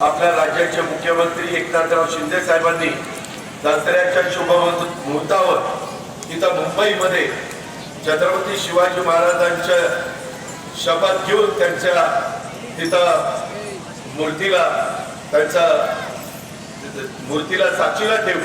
आपल्या राज्याचे मुख्यमंत्री एकनाथराव शिंदे साहेबांनी दसऱ्याच्या शुभ मुहूर्तावर तिथं मुंबईमध्ये छत्रपती शिवाजी महाराजांच्या शपथ घेऊन त्यांच्या तिथं मूर्तीला त्यांचा मूर्तीला साक्षीला ठेवून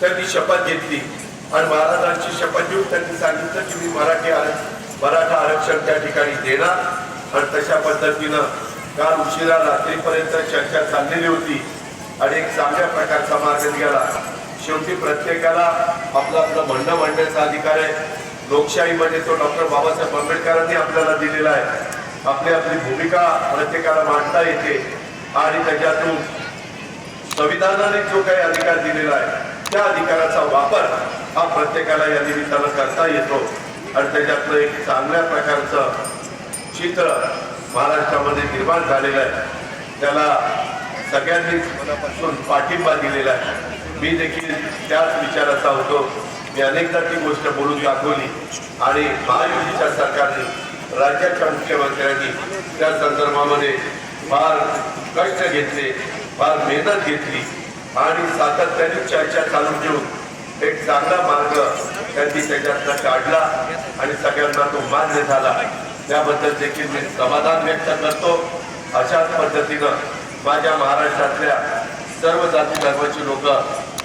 त्यांनी शपथ घेतली. आणि महाराजांची शपथ घेऊन त्यांनी सांगितलं की मी मराठी आरक्षण मराठा आरक्षण त्या ठिकाणी देणार. आणि तशा पद्धतीनं काल उशिरा रात्रीपर्यंत चर्चा चाललेली होती आणि एक चांगल्या प्रकारचा मार्ग निघाला. शेवटी प्रत्येकाला आपलं आपलं म्हणणं मांडण्याचा अधिकार आहे. लोकशाहीमध्ये तो डॉक्टर बाबासाहेब आंबेडकरांनी आपल्याला दिलेला आहे. आपली आपली भूमिका प्रत्येकाला मांडता येते आणि त्याच्यातून संविधानाने जो काही अधिकार दिलेला आहे त्या अधिकाराचा वापर हा प्रत्येकाला या निमित्तानं करता येतो. आणि त्याच्यातलं एक चांगल्या प्रकारचं चित्र महाराष्ट्रामध्ये निर्माण झालेला आहे. त्याला सगळ्यांनीच मनापासून पाठिंबा दिलेला आहे. मी देखील त्याच विचाराचा होतो. मी अनेकदा ती गोष्ट बोलून दाखवली आणि महायुतीच्या सरकारने राज्याच्या मुख्यमंत्र्यांनी त्या संदर्भामध्ये फार कष्ट घेतले फार मेहनत घेतली आणि सातत्याने चर्चा चालू ठेवून एक चांगला मार्ग त्यांनी त्याच्यातनं काढला आणि सगळ्यांना तो मान्य झाला. त्याबद्दल देखील मी समाधान व्यक्त करतो. अशाच पद्धतीनं माझ्या महाराष्ट्रातल्या सर्व जाती धर्माची लोक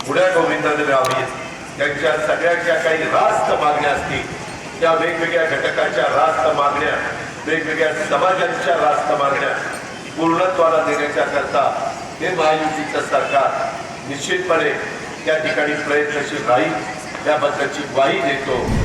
पुढ्या गोविंदाने राहावीत त्यांच्या सगळ्या ज्या काही रास्त मागण्या असतील त्या वेगवेगळ्या घटकाच्या रास्त मागण्या वेगवेगळ्या समाजांच्या रास्त मागण्या पूर्णत्वाला देण्याच्या करता हे महायुतीचं सरकार निश्चितपणे त्या ठिकाणी प्रयत्नशील राहील. त्याबद्दलची ग्वाही देतो.